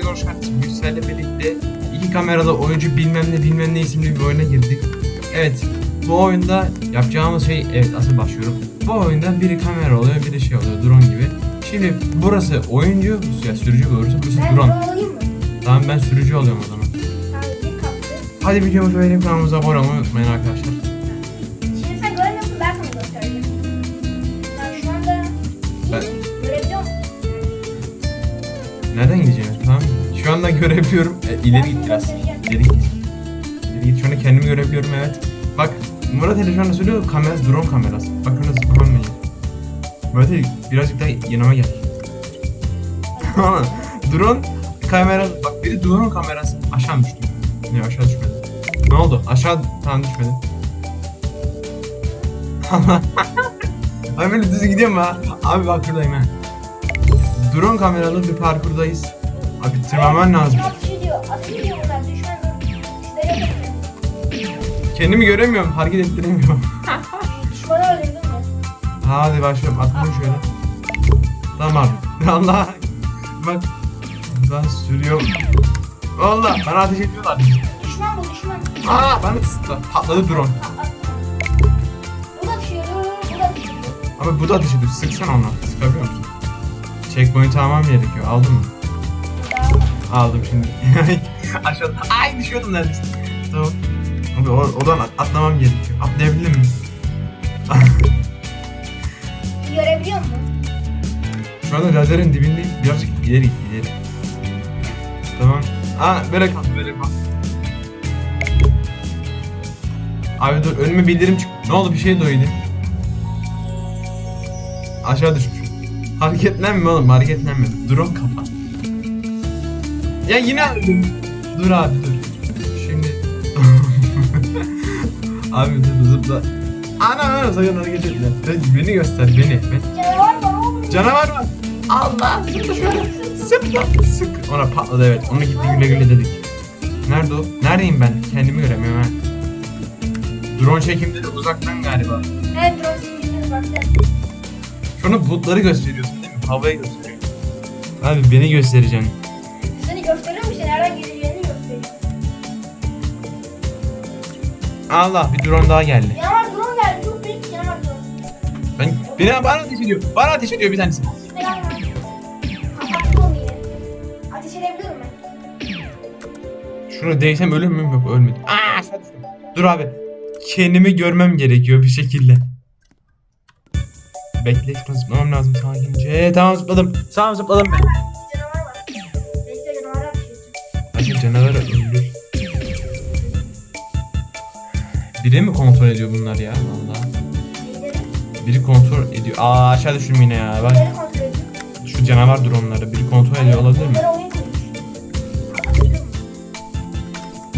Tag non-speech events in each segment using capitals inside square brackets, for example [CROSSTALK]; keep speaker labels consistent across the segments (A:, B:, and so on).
A: hoş geldiniz. Yüksel'le birlikte iki kameralı oyuncu bilmem ne bilmem ne isimli bir oyuna girdik. Evet bu oyunda yapacağımız şey evet asıl başlıyorum. Bu oyunda biri kamera oluyor biri şey oluyor drone gibi. Şimdi burası oyuncu, ya sürücü burası, burası
B: Ben
A: drone. Tamam ben sürücü oluyorum o zaman. Hadi videomuzu beğenip kanalımıza abone olmayı unutmayın arkadaşlar.
B: Şimdi sen görmüyorsun ben sana göstereceğim. Ben şu anda iyi
A: Ben-
B: görebiliyor musun?
A: Nereden gideceğim? Anda görebiliyorum. E, ileri git biraz. İleri git. İleri git. Şu anda kendimi görebiliyorum evet. Bak Murat Ali şu anda söylüyor kamera drone kamerası. Bak şurada zıplamayın. Murat Ali birazcık daha yanıma gel. [LAUGHS] Drone kamera bak biri drone kamerası aşağı düştü. Ne aşağı düşmedi. Ne oldu? Aşağı tamam düşmedi. [LAUGHS] Abi böyle düz gidiyorum ha. Abi bak şuradayım ha. Drone kameralı bir parkurdayız. Abi tırmanman lazım.
B: Bakıyor.
A: Kendimi göremiyorum, hareket ettiremiyorum. [LAUGHS]
B: Düşmanı öldürdün mü?
A: Hadi başlıyorum, atlayayım şöyle. Tamam [LAUGHS] abi. Allah. Bak. Ben sürüyorum. Valla bana ateş ediyorlar.
B: Düşman bu düşman.
A: Aa bana sıktı. Patladı drone.
B: Bu da düşüyor. Bu da düşüyor.
A: Ama bu da ateş ediyor. Sıksana ona. Sıkabiliyor musun? Checkpoint almam gerekiyor. Aldın mı? Aldım şimdi. [LAUGHS] Aşağıda. Ay düşüyordum neredeyse. Tamam. Abi o- oradan atlamam gerekiyor. Atlayabildim mi? [LAUGHS]
B: görebiliyor musun?
A: Şu anda lazerin dibindeyim. Birazcık ileri git, ileri. Tamam. Aa böyle kal, böyle kal. Abi dur önüme bildirim çık. Ne oldu bir şey doydu. Aşağı düşmüş. Hareketlenme oğlum hareketlenme. Drone kapat. Ya yine. Dur abi dur. Şimdi. [LAUGHS] abi dur zıpla. Ana ana sakın hareket etme. Ben- Beni göster beni. Ben,
B: Canavar var oğlum.
A: Canavar var. Allah zıpla şöyle. Zıpla. Sık. Ona patladı evet. Onu gitti güle güle dedik. Nerede o? Neredeyim ben? Kendimi göremiyorum ha. Drone çekimleri uzaktan galiba.
B: Evet drone çekildi baktı.
A: Şunu bulutları gösteriyorsun değil mi? Havayı gösteriyor. Abi beni göstereceksin. Allah bir drone daha geldi.
B: Canavar drone geldi. Çok büyük canavar drone.
A: Ben beni bana ateş ediyor. Bana ateş ediyor bir tanesi.
B: Ateş eden var. Kapattı onu yine. Ateş edebiliyorum ben.
A: Şunu değsem ölür müyüm? Yok ölmedim. Aa aşağı düştüm. Dur abi. Kendimi görmem gerekiyor bir şekilde. Bekle şuna zıplamam lazım sakince. Tamam zıpladım. Tamam zıpladım ben.
B: Canavar var. Neyse canavar ateş ediyor.
A: Hadi canavar Biri mi kontrol ediyor bunlar ya? Valla. Biri kontrol ediyor. Aa aşağı düştüm yine ya. Bak
B: Lideri kontrol ediyor.
A: şu canavar dronları. Biri kontrol ediyor olabilir mi?
B: Oyun kurmuş.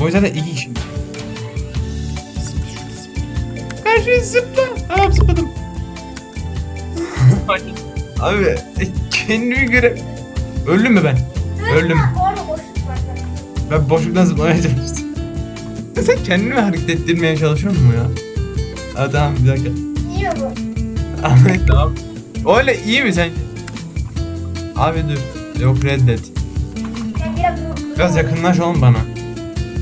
A: Bu yüzden de iki kişi. Karşıya zıpla. Tamam zıpladım. [LAUGHS] Abi kendimi göre... Öldüm mü ben? Öldüm.
B: Orada boşluk var.
A: Ben boşluktan zıplamaya çalıştım. Sen kendini mi hareket ettirmeye çalışıyor musun ya? Ha tamam bir dakika.
B: İyi mi bu?
A: Ahmet tamam. Öyle iyi mi sen? Abi dur. Yok reddet.
B: Biraz.
A: Biraz yakınlaş oğlum bana.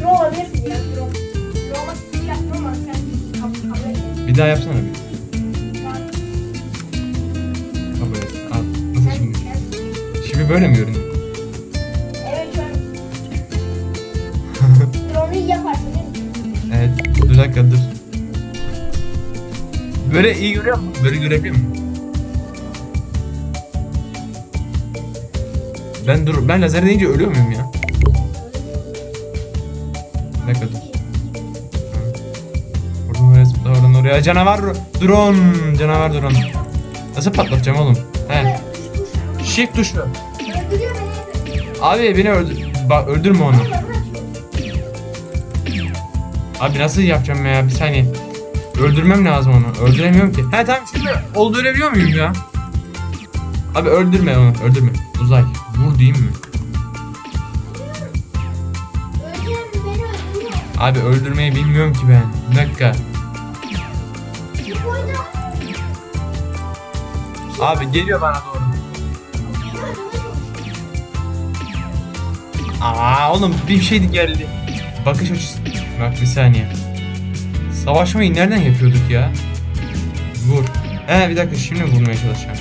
B: Olabilirsin olmak sen kabul kabul et.
A: Bir daha yapsana bir. Kabul et. Al. Nasıl
B: sen-
A: şimdi?
B: sen-
A: Şimdi böyle mi görünüyor? Dur dakika dur. Böyle iyi görüyor musun? Böyle görebiliyor musun? Ben dur ben lazer deyince ölüyor muyum ya? Bir dakika dur. Oradan oraya zıpla oradan oraya. Canavar drone. Canavar drone. Nasıl patlatacağım oğlum? He. Shift tuşu. Abi beni öldür. Bak öldürme onu. Abi nasıl yapacağım ya? Bir saniye. Öldürmem lazım onu. Öldüremiyorum ki. He tamam şimdi öldürebiliyor muyum ya? Abi öldürme onu. Öldürme. Uzay. Vur diyeyim mi? Abi öldürmeyi bilmiyorum ki ben. Bir dakika. Abi geliyor bana doğru. Aa oğlum bir şey geldi. Bakış açısı. Bak bir saniye. Savaşmayı nereden yapıyorduk ya? Vur. He bir dakika şimdi vurmaya çalışacağım.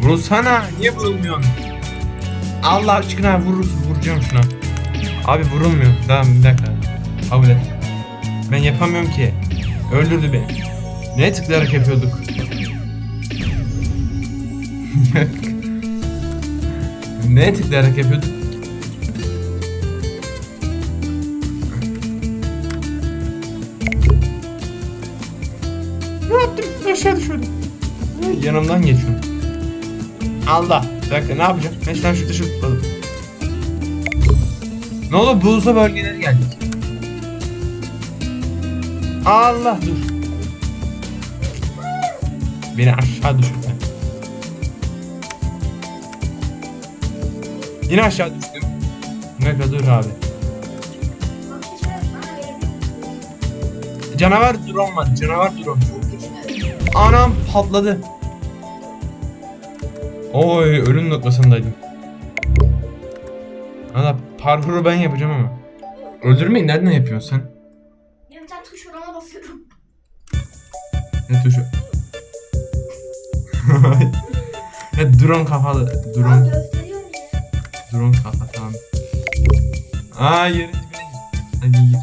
A: Vurulsana. Niye vurulmuyorsun? Allah aşkına vur, vuracağım şuna. Abi vurulmuyor. Tamam bir dakika. Kabul et. Ben yapamıyorum ki. Öldürdü beni. Neye tıklayarak yapıyorduk? [LAUGHS] Neye tıklayarak yapıyorduk? Aşağı düşüyordum. Yanımdan geçiyorum. Allah. Bir dakika ne yapacağım? Mesela şu dışı tutmadım. Ne oldu? Buzlu bölgelere geldik. Allah dur. Beni aşağı düşürdü. Yine aşağı düştüm. Kadar dur abi. Canavar drone var. Canavar drone. Anam patladı. Oy ölüm noktasındaydım. Ana parkuru ben yapacağım ama. Öldürmeyi nereden yapıyorsun sen?
B: Ya bir tane tuş var ona basıyorum.
A: Ne tuşu? [LAUGHS] ya drone kafalı. Drone,
B: gösteriyor ya.
A: drone kafa tamam. Aa yerin dibine gir.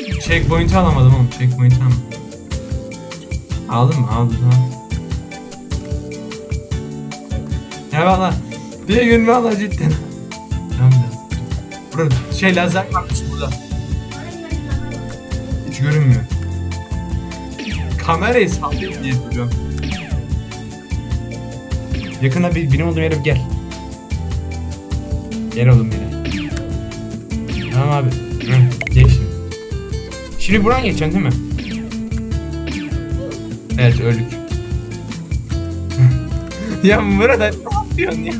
A: Hadi gir. Checkpoint'i alamadım oğlum. Checkpoint'i alamadım. Aldın mı? Aldım tamam. Ya valla. Bir gün valla cidden. Tamam. Burada şey lazer varmış burada. Hiç görünmüyor. Kamerayı sallayayım diye duruyorum. Yakında bir benim olduğum yere gel. Gel oğlum yere. Tamam abi. Hı, geçtim. Şimdi buradan geçeceksin değil mi? Evet öldük. [LAUGHS] ya Murat abi ne yapıyorsun ya?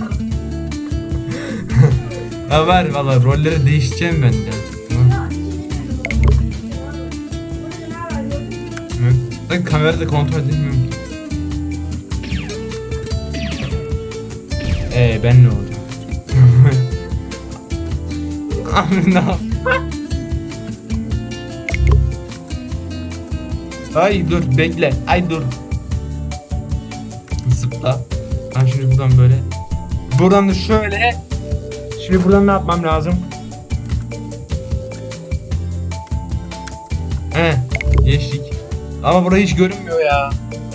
A: [LAUGHS] ha var valla rolleri değişeceğim ben de.
B: Burada.
A: Ben kamerada kontrol edemiyorum ki. Ee ben ne olacağım? [LAUGHS] Abi ne yap- Ay dur bekle. Ay dur. Zıpla. Ben şimdi buradan böyle. Buradan da şöyle. Şimdi buradan ne yapmam lazım? He, geçtik. Ama burayı hiç görünmüyor ya.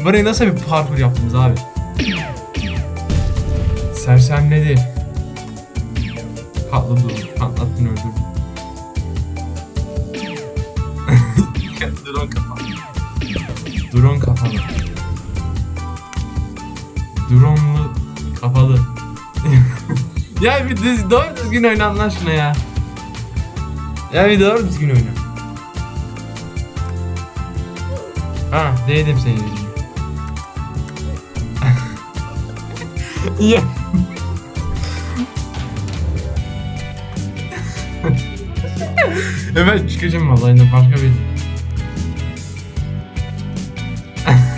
A: Burayı nasıl bir parkur yaptınız abi? Sersemledi. Patladı. Patlattın öldürdün. Drone kafalı. Drone'lu kafalı. [LAUGHS] ya bir düz, doğru düzgün oyna Allah ya. Ya bir doğru düzgün oyna. Ha değdim seni [LAUGHS] ya. [LAUGHS] evet çıkacağım vallahi başka bir.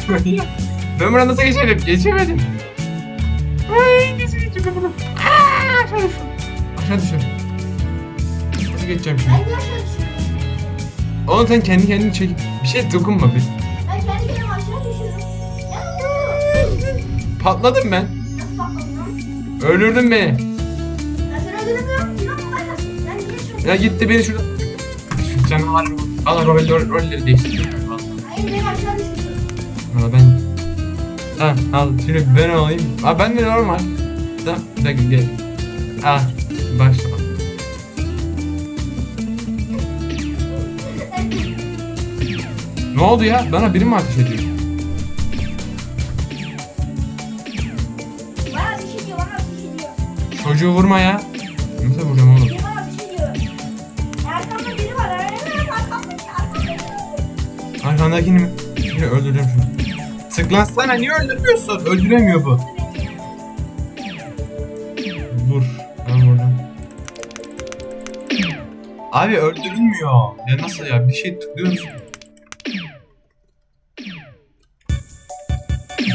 A: Ben buradan nasıl geçerim? Geçemedim. Ay nasıl geçeceğim bunu? Aa, aşağı düşüyorum. Aşağı düşüyorum. Nasıl geçeceğim şimdi?
B: Ben niye aşağı düşüyorum?
A: Oğlum sen kendi kendini çekip bir şey dokunma bir.
B: Ben kendi kendime aşağı düşüyorum. Ya dur.
A: Patladım ben.
B: Nasıl patladın lan?
A: Öldürdün beni.
B: Ben seni öldüremiyorum. Ben niye
A: Ya gitti beni şurada. Şu canavar. Rol, rolleri değiştirdim. Valla ben... Ha al şimdi ben alayım. Ha ben de normal. Tamam bir dakika gel. Ha başla. Ne oldu ya? Bana biri mi ateş ediyor?
B: Bana. Bana.
A: Çocuğu vurma ya. Nasıl vuracağım oğlum?
B: Biri bana. Arkamda biri var. Evet, arkamdaki, arkamdaki.
A: Arkandakini mi? Şimdi öldüreceğim şunu. Tıklansana niye öldürmüyorsun? Öldüremiyor bu. Vur. Ben vurdum. Abi öldürülmüyor. Ya nasıl ya? Bir şey tıklıyoruz.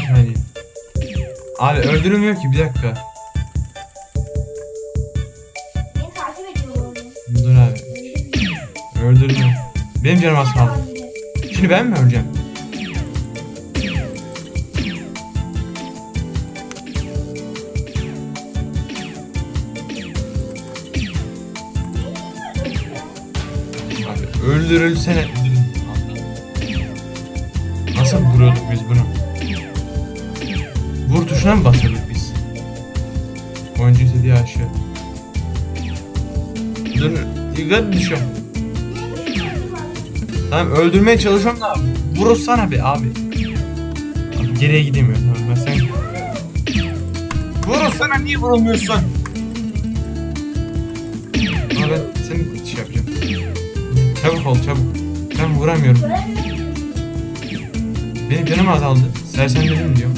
A: Saniye. Abi öldürülmüyor ki bir dakika. Dur abi. Öldürülmüyor. Benim canım az. Şimdi ben mi öleceğim? Öldürülsene. Nasıl vuruyorduk biz bunu? Vur tuşuna mı basıyorduk biz? Oyuncu istediği aşağı. Dur, dikkat düşüyorum. Tamam öldürmeye çalışıyorum da vurursana be abi. Abi geriye gidemiyor tamam ben sen. Vurursana niye vurulmuyorsun? Şey yapacağım. Çabuk ol çabuk. Ben vuramıyorum. Benim canım azaldı. Sersemledim diyor.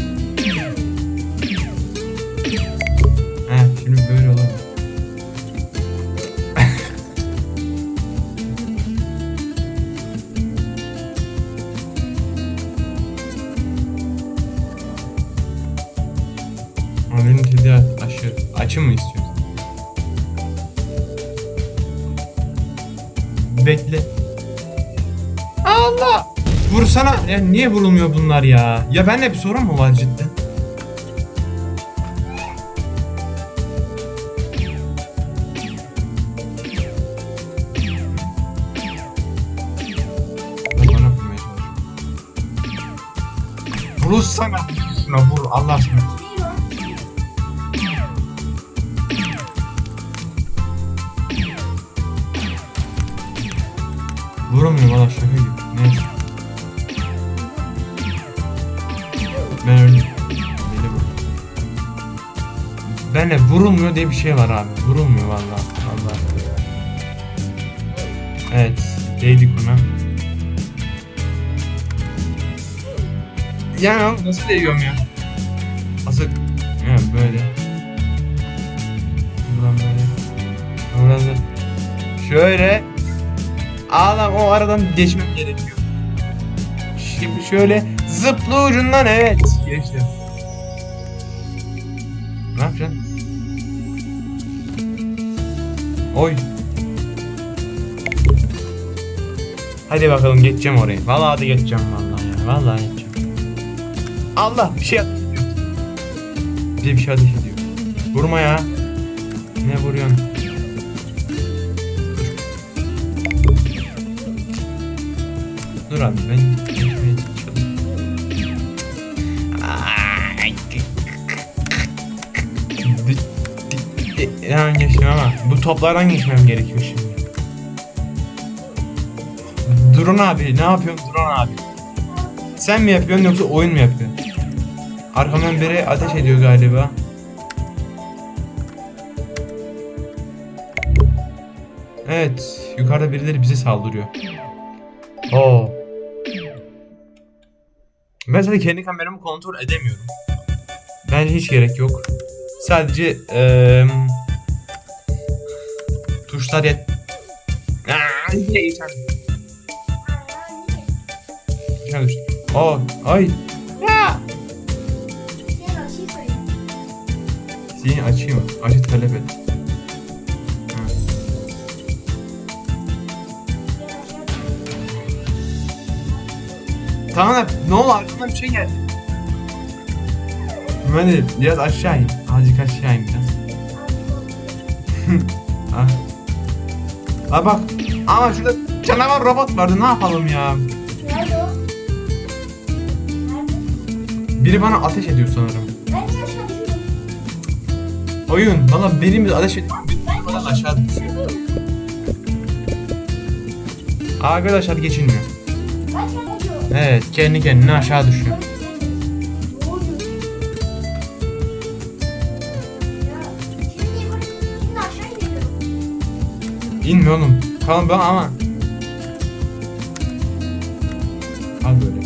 A: Niye vurulmuyor bunlar ya? Ya benimle bir sorun mu var cidden? Vurursana. Vur Allah aşkına. Vuramıyorum valla şaka Benle vurulmuyor diye bir şey var abi. Vurulmuyor valla. Valla. Evet. Değdik ona. Ya nasıl değiyorum ya? Asıl ya böyle. Buradan böyle. Buradan da şöyle. Ağlam o aradan geçmem gerekiyor. Şimdi şöyle zıplı ucundan evet. Geçtim. Ne yapacaksın? Oy. Hadi bakalım geçeceğim oraya. Vallahi hadi geçeceğim vallahi ya. Vallahi geçeceğim. Allah bir şey ediyor. Bir şey ateş ediyor. Vurma ya. Ne vuruyorsun? Dur abi ben Hemen geçtim ama bu toplardan geçmem gerekiyor şimdi. Durun abi ne yapıyorsun Durun abi? Sen mi yapıyorsun yoksa oyun mu yapıyorsun? Arkamdan biri ateş ediyor galiba. Evet, yukarıda birileri bize saldırıyor. Oo. Ben zaten kendi kameramı kontrol edemiyorum. Bence hiç gerek yok. Sadece eee tuşlar yet. Aa, yine geçen. Geçen düştü. Aa, ay. Ya. Seni açayım. Açı talep et. Tamam ne oldu arkamdan bir şey geldi. Ben biraz aşağı in. Azıcık aşağı in biraz. [LAUGHS] Ha bak. Ama şurada canavar robot vardı. Ne yapalım ya?
B: Nerede o? Nerede?
A: Biri bana ateş ediyor sanırım.
B: Ben düşüyorum?
A: Oyun. Valla benim de ateş ediyor. Falan aşağı düşüyor. Arkadaşlar geçilmiyor.
B: Ben.
A: Evet kendi kendine aşağı düşüyor. Oğlum. Kalın ben ama. Kal böyle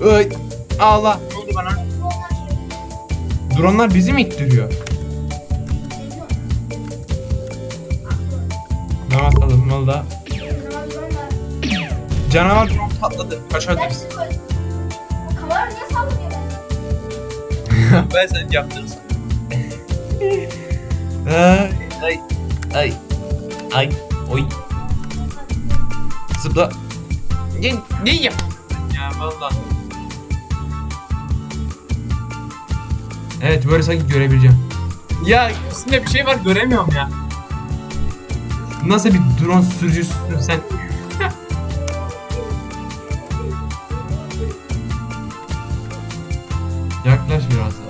A: kal. Ay, Allah. Ne oldu bana? Dronlar bizi mi ittiriyor? Ne bakalım valla.
B: Canavar drone
A: patladı. Kaçabiliriz.
B: Kamera niye saldırıyor ben?
A: ben sen yaptırırsam. [LAUGHS] ay ay oy. Zıpla. Ne, ne yap? Ya vallahi. Evet böyle sanki görebileceğim. Ya üstünde bir şey var göremiyorum ya. Nasıl bir drone sürücüsün sen? [LAUGHS] yaklaş biraz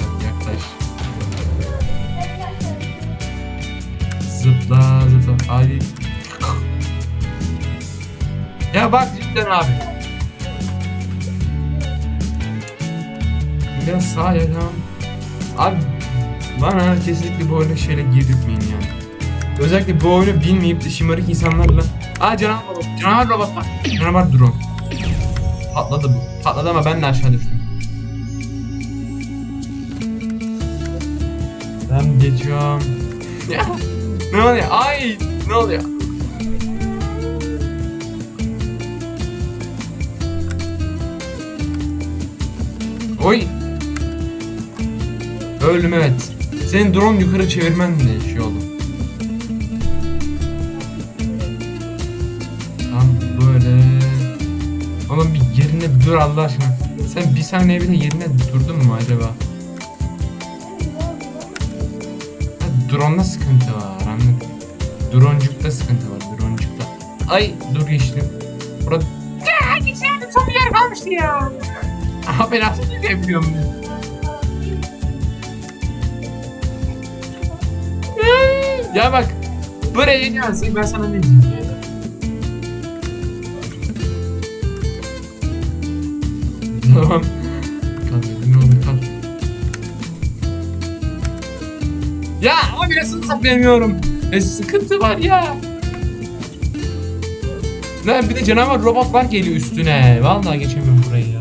A: hadi. Ya bak cidden abi. Biraz sağ ya tamam. Abi bana kesinlikle bu oyuna şeyle girdirtmeyin yani. Özellikle bu oyunu bilmeyip de şımarık insanlarla Aa canavar robot, canavar robot bak. Canavar drone. Patladı bu. Patladı ama ben de aşağı düştüm. Ben geçiyorum. [LAUGHS] Ne oluyor? Ay ne oluyor? Oy. Öldüm evet. Senin drone yukarı çevirmen de şey oldu. Tam böyle. Oğlum bir yerine dur Allah aşkına. Sen bir saniye bile yerine durdun mu acaba? Ha, drone'da sıkıntı var. Droncukta sıkıntı var droncukta. Ay dur geçtim. Burada... Ya geçerdim son bir yer kalmıştı ya. Aha ben aslında yapıyorum ya. Ya bak buraya gelsin ben sana ne diyeyim. Tamam. Kal ne olur kal. Ya ama birisini saplayamıyorum. E sıkıntı var ya. Lan bir de canavar robotlar geliyor üstüne. Vallahi geçemiyorum burayı ya.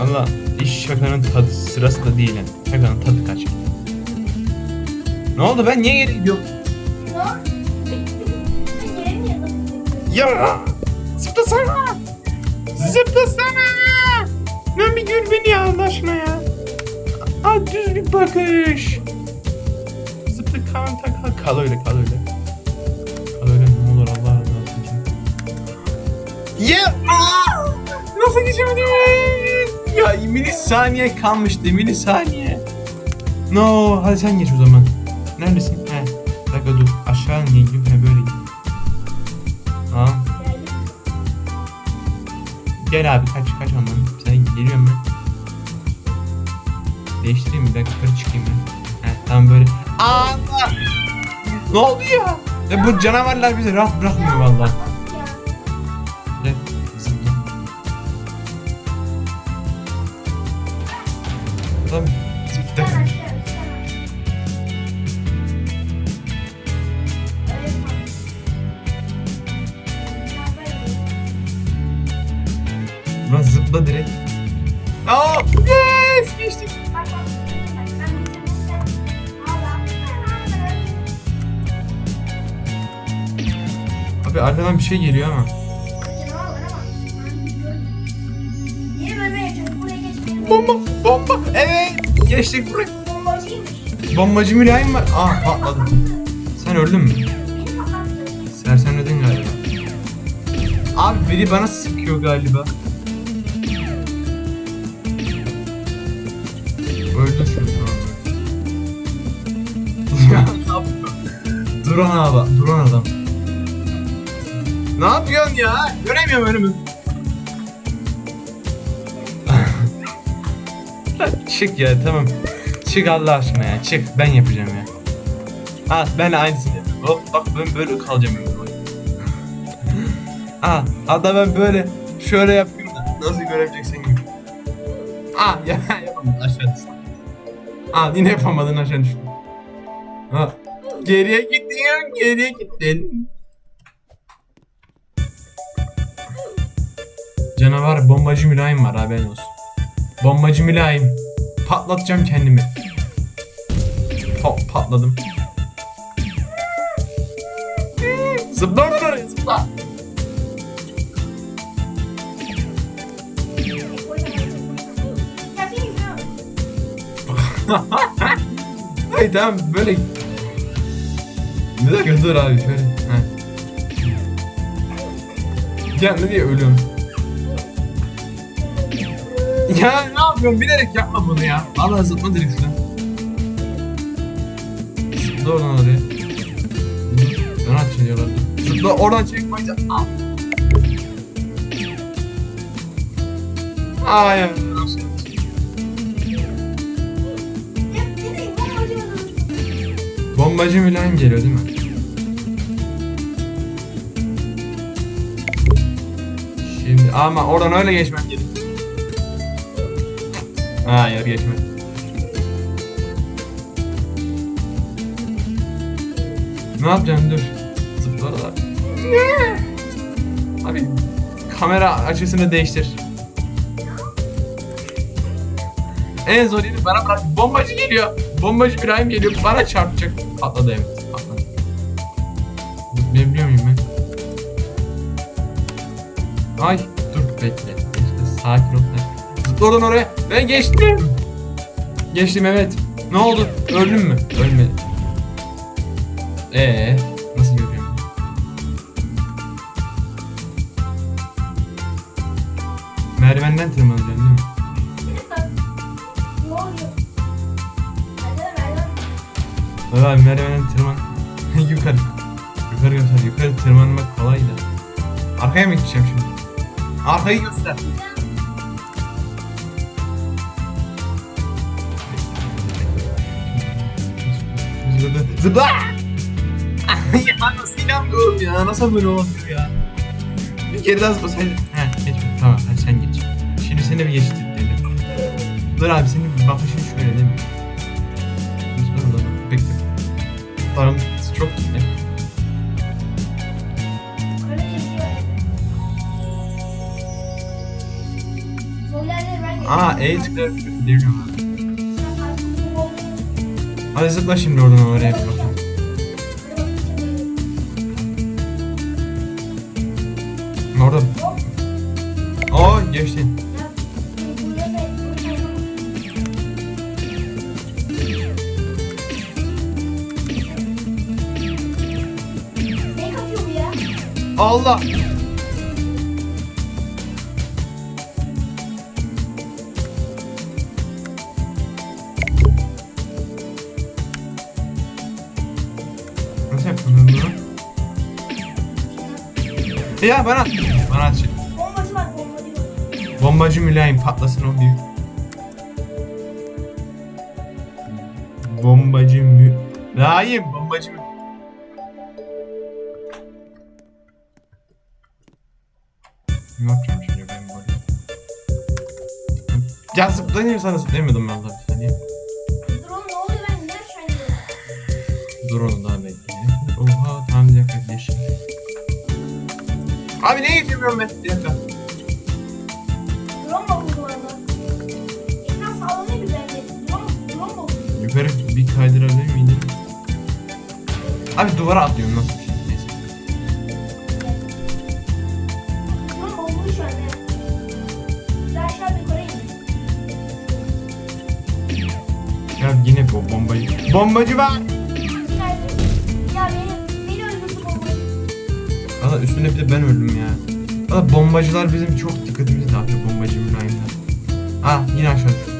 A: Allah iş şakanın tadı sırası da değil yani. Şakanın tadı kaç. Ne oldu ben niye geri gidiyorum? Ya zıplasana. Zıplasana. Gör beni ya Allah ya. Aa düz bir bakış. Zıpla kan tak kal. Kal öyle kal öyle. Kal öyle ne olur Allah razı olsun. Ya aa! Nasıl geçemedim? Ya milisaniye kalmıştı milisaniye. No hadi sen geç o zaman. Neredesin? He. Bir dakika dur. Aşağı niye gidiyor? He böyle gidiyor. Tamam. Gel abi kaç kaç ondan. Sen geliyorum ben. Değiştireyim mi? Bir dakika yukarı çıkayım ben. He tamam böyle. Allah! Ne oldu ya? Ya bu canavarlar bizi rahat bırakmıyor vallahi. Bir şey geliyor ama. Bomba! Bomba! Evet! Geçtik.
B: Bombacıymış.
A: Bombacı mülayim var. Aa patladı. Sen öldün mü? Sersemledin galiba. Abi biri bana sıkıyor galiba. Öldü şu yapıyor? [LAUGHS] Duran abi, duran adam. Ne yapıyorsun ya? Göremiyorum önümü. Çık ya tamam. Çık Allah aşkına ya. Çık ben yapacağım ya. Ha ben de aynısını. Hop bak ben böyle kalacağım ömür boyu. Ha hatta ben böyle şöyle yapıyorum da nasıl görebileceksin gibi. Ha ya yapamadın aşağı düştün. Ha yine yapamadın aşağı düştün. Ha geriye gittin geriye gittin. canavar bombacı mülayim var haberin olsun. Bombacı mülayim. Patlatacağım kendimi. Hop patladım. Zıpla oradan oraya zıpla. [LAUGHS] Hayır tamam böyle. Bir dakika dur abi şöyle. Ha. Ya ne diye ölüyorum. Ya ne yapıyorsun? Bilerek yapma bunu ya. Allah zıpma direkt şuradan. Zıpla oradan oraya. Ateş ediyorlar. Dur. Zıpla oradan çek bak. Al. Ay. Bombacı Milan geliyor değil mi? Şimdi ama oradan öyle geçmem gerekiyor. Hayır geçme. Ne yapacaksın dur. Zıplarlar. Abi kamera açısını değiştir. En zor yeri bana bırak. Bombacı geliyor. Bombacı İbrahim geliyor. Bana çarpacak. Patladı evet. Patladı. Zıplayabiliyor muyum ben? Ay dur bekle. bekle. Sakin ol. Zıpla oradan oraya. Ben geçtim. Geçtim evet. Ne oldu? Öldün mü? Ölmedim. Ee, nasıl görüyorum? Merdivenden tırmanacaksın değil mi?
B: Ne oluyor? Merdiven, merdiven.
A: Merdivenden tırman. [LAUGHS] yukarı. Yukarı göster. Yukarı tırmanmak kolay da. Arkaya mı gideceğim şimdi? Arkayı göster. Zıpla. ya [LAUGHS] nasıl inanmıyorum ya. Nasıl böyle olabilir ya? Bir kere daha zıpla. Sen... Heh geç. Tamam hadi sen geç. Şimdi seni bir geçtirtelim. Dur abi senin bakışın şöyle değil mi? Bekle. Param çok gitti. Aa E tıklayarak deviriyorum? Hadi zıpla şimdi oradan oraya
B: kapıyor bu ya?
A: Allah. Nasıl yaptın bunu? Ya bana
B: Bombacı
A: mülayim patlasın o büyük. Bombacı mü... Mülayim bombacı mü... Ne yapacağım şimdi ben böyle? Ya zıplayayım sana zıplayamadım ben.
B: Dur oğlum ne oluyor ben niye aşağı iniyorum?
A: Dur onu daha bekleyelim. Oha tamam bir dakika geçtim. Abi ne geçemiyorum ben? Bir dakika. Abi duvara atlıyorum nasıl bir şey? Neyse.
B: Drone bozuldu şu an ya. Daha aşağı bir yukarı in.
A: Ya yine bu bombacı. Bombacı var.
B: Ya beni, beni öldürdü bombacı.
A: Valla üstüne bir de ben öldüm ya. Valla bombacılar bizim çok dikkatimizi dağıtıyor bombacı mülayimler. Ha yine aşağı düştüm.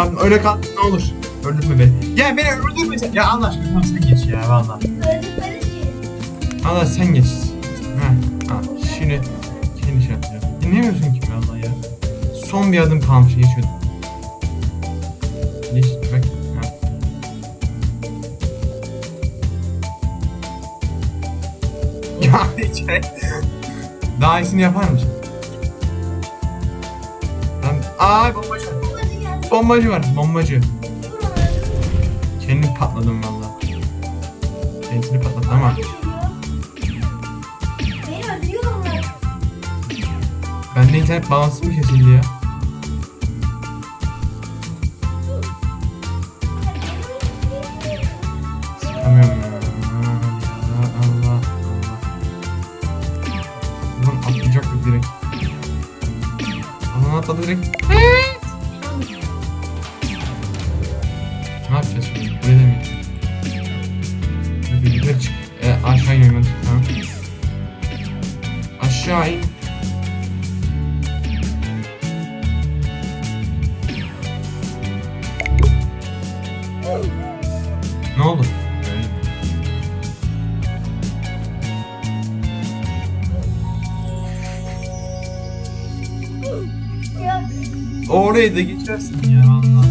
A: Tamam öyle kal ne olur. Öldürme beni. Ya beni öldürme sen. Ya Allah aşkına tamam sen geç ya valla.
B: Ki.
A: Allah sen geç. Ha, ha. Şimdi kendi şey yapacağım. Dinlemiyorsun ki valla ya. Son bir adım kalmış geçiyordum. Geç bak. Ha. [LAUGHS] Ya hiç. Daha iyisini yapar mısın? Aa bombacı. var.
B: Bombacı.
A: Kendim patladım valla. Kendisini patlattı ama. Bende internet bağlantısı mı kesildi ya? Orayı da geçersin ya Allah.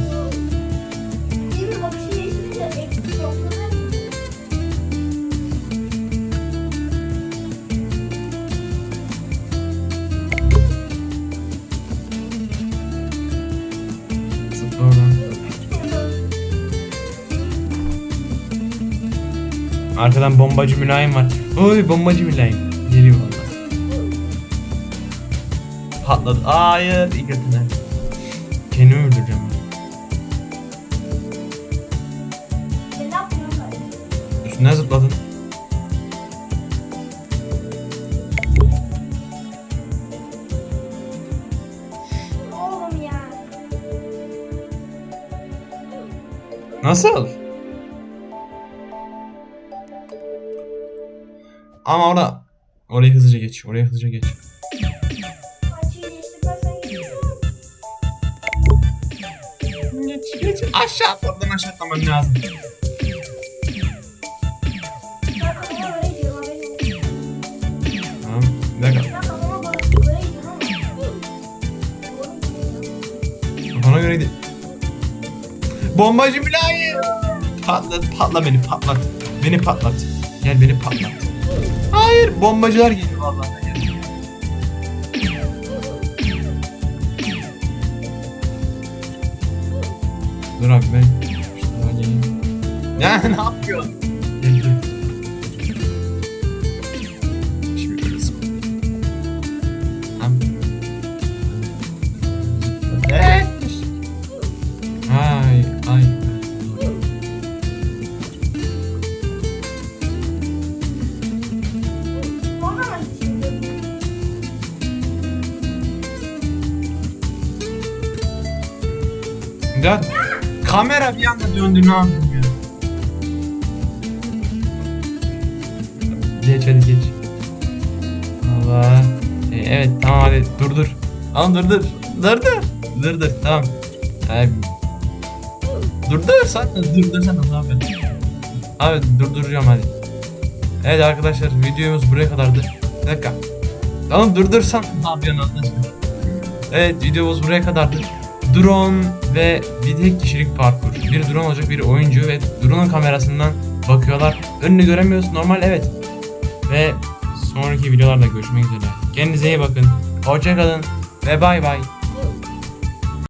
A: Arkadan bombacı mülayim var. Oy bombacı mülayim. Geliyor valla. Patladı. Hayır. İkatine. Kendimi geç. Oraya hızlıca geç. Geç geç. Aşağı oradan aşağı atlaman lazım. Tamam. Bir dakika. Kafana göre değil. Bombacı mülayim. Patlat, patla beni patlat. Beni patlat. Gel beni patlat. Hayır, bombacılar geliyor vallahi. Dur abi ben. Ya [LAUGHS] ne yapıyorsun? Ya kamera bir anda döndü ne yapayım ya? Geç hadi geç. Allah. E, evet tamam hadi dur dur. Tamam dur dur. Dur dur. Dur dur tamam. Ay, dur dur sen dur dur sen yapıyorsun? Abi durduracağım hadi. Evet arkadaşlar videomuz buraya kadardı. Bir dakika. Tamam durdursan ne yapıyorsun Allah aşkına? Evet videomuz buraya kadardı. Drone ve bir tek kişilik parkur. Bir drone olacak bir oyuncu ve drone'un kamerasından bakıyorlar. Önünü göremiyoruz normal evet. Ve sonraki videolarda görüşmek üzere. Kendinize iyi bakın. Hoşçakalın ve bay bay.